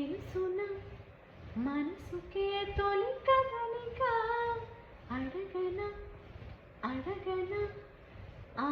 తెలుసునా? మనసుకే తొలి కదలిక అడగన? అడగన? ఆ